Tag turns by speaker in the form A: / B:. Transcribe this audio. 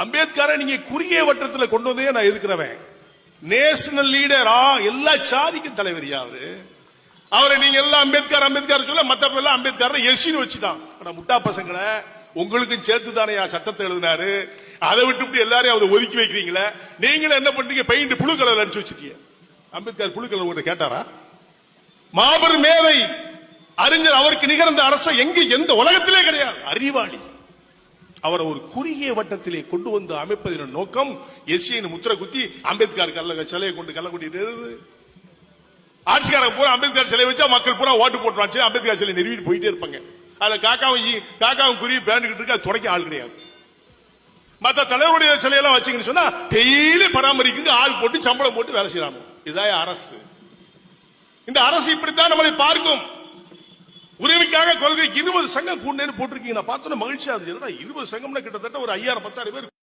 A: அம்பேத்கரை நீங்க குறுகிய வட்டத்தில் கொண்டு வந்தே நான் எதுக்குறவன்? நேஷனல் லீடரா? எல்லா சாதிக்கும் தலைவர் அவரு அவரை நீங்க எல்லாம் அம்பேத்கர் அம்பேத்கர் சொல்ல மத்த எல்லாம் அம்பேத்கர் எஸ்சின்னு வச்சுட்டான். முட்டா பசங்களை உங்களுக்கும் சேர்த்து தானே சட்டத்தை எழுதினாரு? அதை விட்டு எல்லாரையும் அவரை ஒதுக்கி வைக்கிறீங்களே? நீங்களும் என்ன பண்றீங்க? பெயிண்ட் புழு கலர் அடிச்சு வச்சிருக்கீங்க. அம்பேத்கர் புழு கலர் உங்கள்கிட்ட கேட்டாரா? மாபெரும் மேதை அறிஞர் அவருக்கு நிகழ்ந்த அரசு எங்க? எந்த உலகத்திலே கிடையாது. அறிவாளி. அவரை ஒரு குறுகிய வட்டத்திலே கொண்டு வந்து அமைப்பதின் நோக்கம் எஸ்சியின் முத்திர குத்தி அம்பேத்கர் கல்ல சிலையை கொண்டு கள்ள கொட்டிட்டு ஆட்சிக்காரங்க பூரா அம்பேத்கர் சிலை வச்சா மக்கள் பூரா ஓட்டு போட்டுறாச்சு அம்பேத்கர் சிலை நிறுவிட்டு போயிட்டே இருப்பாங்க. அதுல காக்காவும் காக்காவும் குருவி பேண்டுகிட்டு இருக்கு துடைக்க ஆள் கிடையாது. மத்த தலைவருடைய சிலையெல்லாம் வச்சீங்கன்னு சொன்னா டெய்லி பராமரிக்கு ஆள் போட்டு சம்பளம் போட்டு வேலை செய்யறாங்க. இதான் அரசு. இந்த அரசு இப்படித்தான் நம்மளை பார்க்கும். உரிமைக்காக கொள்கை இருபது சங்கம் கூண்டேன்னு போட்டிருக்கீங்க. நான் பார்த்தோன்னா மகிழ்ச்சியா இருந்துச்சு. இருபது சங்கம்னா கிட்டத்தட்ட ஒரு ஐயாயிரம் பத்தாயிரம் பேர்